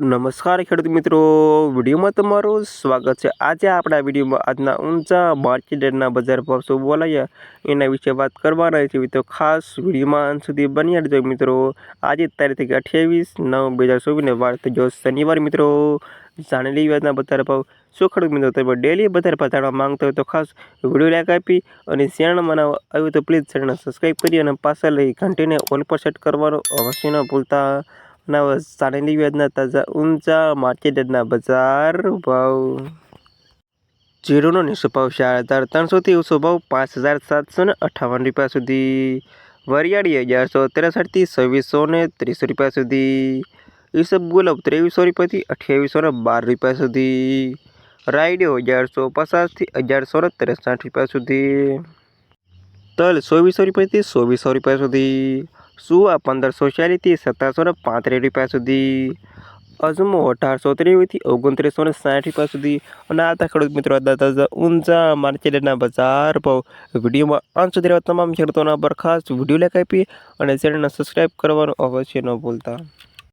નમસ્કાર ખેડૂત મિત્રો. વિડીયોમાં તમારું સ્વાગત છે. આજે આપણા વિડીયોમાં આજના ઊંચા માર્કેટના બજાર ભાવ શું બોલાયા એના વિશે વાત કરવાના છે તો ખાસ વિડીયોમાં અંત સુધી બન્યા રહેજો મિત્રો. આજે તારીખ અઠ્યાવીસ નવ બે હજાર ચોવીસને વાર થઈ ગયો શનિવાર મિત્રો. જાણી લઈએ આજના બજાર ભાવ. શું ખેડૂત મિત્રો, તમે ડેલી બજાર ભાવ જાણવા માંગતા હોય તો ખાસ વીડિયો લાઈક આપી અને ચેનલમાં આવ્યું તો પ્લીઝ ચેનલ સબસ્ક્રાઈબ કરી અને પાછળ લઈ ઘંટીને ઓલ પર સેટ કરવાનો અવશ્ય ન ભૂલતા. નવ સાડેલી વ્યાજના તાજા ઊંચા માર્કેટ માર્કેટના બજાર ભાવ. જીરોનો નીચો ભાવ ચાર હજાર ત્રણસોથી ઓછો ભાવ પાંચ હજાર સાતસો ને અઠ્ઠાવન રૂપિયા સુધી. વરિયાળી અગિયારસો ત્રેસઠથી છવ્વીસો ને ત્રીસ રૂપિયા સુધી. ઈસબ ગુલાબ ત્રેવીસો રૂપિયાથી અઠ્યાવીસો ને બાર રૂપિયા સુધી. રાયડો અગિયારસો પચાસથી અગિયારસો ને ત્રેસઠ રૂપિયા સુધી. તલ ચોવીસો રૂપિયાથી ચોવીસો રૂપિયા સુધી. સુવા પંદરસો ચાલીસથી સત્તરસો ને પાંત્રીસ રૂપિયા સુધી? અજમો અઢારસો ત્રેવીસથી ઓગણત્રીસો ને સાઠ રૂપિયા સુધી. અને આ ખેડૂત મિત્રો દાદા ઊંચા માર્કેટના બજાર ભાવ. વિડીયોમાં અંત સુધી તમામ ખેડૂતોના બરખાસ્ત વીડિયો લેખ આપી અને ચેનલને સબસ્ક્રાઈબ કરવાનું અવશ્ય ન ભૂલતા.